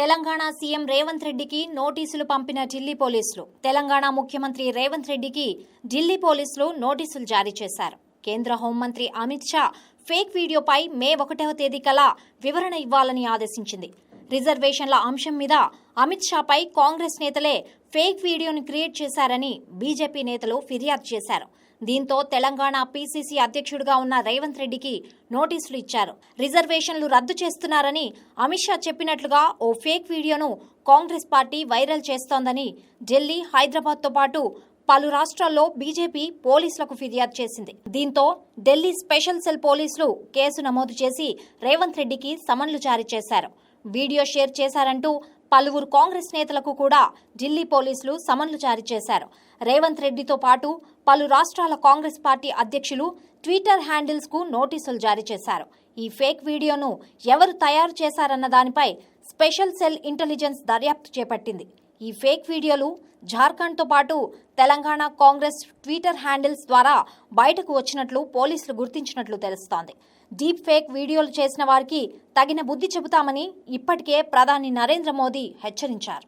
Telangana CM Revanth రెడ్డికి నోటీసులు పంపిన ఢిల్లీ పోలీసులు. తెలంగాణ ముఖ్యమంత్రి రేవంత్ రెడ్డికి ఢిల్లీ పోలీసులు నోటీసులు జారీ చేశారు. కేంద్ర హోంమంత్రి అమిత్ షా ఫేక్ వీడియోపై మే ఒకటవ తేదీ కల్లా వివరణ ఇవ్వాలని ఆదేశించింది. రిజర్వేషన్ల అంశం మీద అమిత్ షాపై కాంగ్రెస్ నేతలే ఫేక్ వీడియోను క్రియేట్ చేశారని బీజేపీ నేతలు ఫిర్యాదు చేశారు. దీంతో తెలంగాణ పీసీసీ అధ్యక్షుడిగా ఉన్న రేవంత్ రెడ్డికి నోటీసులు ఇచ్చారు. రిజర్వేషన్లు రద్దు చేస్తున్నారని అమిత్ షా చెప్పినట్లుగా ఓ ఫేక్ వీడియోను కాంగ్రెస్ పార్టీ వైరల్ చేస్తోందని ఢిల్లీ హైదరాబాద్తో పాటు పలు రాష్ట్రాల్లో బీజేపీ పోలీసులకు ఫిర్యాదు చేసింది. దీంతో ఢిల్లీ స్పెషల్ సెల్ పోలీసులు కేసు నమోదు చేసి రేవంత్ రెడ్డికి సమన్లు జారీ చేశారు. వీడియో షేర్ చేశారంటూ పలువురు కాంగ్రెస్ నేతలకు కూడా ఢిల్లీ పోలీసులు సమన్లు జారీ చేశారు. రేవంత్ రెడ్డితో పాటు పలు రాష్ట్రాల కాంగ్రెస్ పార్టీ అధ్యక్షులు ట్విట్టర్ హ్యాండిల్స్కు నోటీసులు జారీ చేశారు. ఈ ఫేక్ వీడియోను ఎవరు తయారు చేశారన్న దానిపై స్పెషల్ సెల్ ఇంటెలిజెన్స్ దర్యాప్తు చేపట్టింది. ఈ ఫేక్ వీడియోలు జార్ఖండ్తో పాటు తెలంగాణ కాంగ్రెస్ ట్విట్టర్ హ్యాండిల్స్ ద్వారా బయటకు వచ్చినట్లు పోలీసులు గుర్తించినట్లు తెలుస్తోంది. డీప్ ఫేక్ వీడియోలు చేసిన వారికి తగిన బుద్ధి చెబుతామని ఇప్పటికే ప్రధాని నరేంద్ర మోదీ హెచ్చరించారు.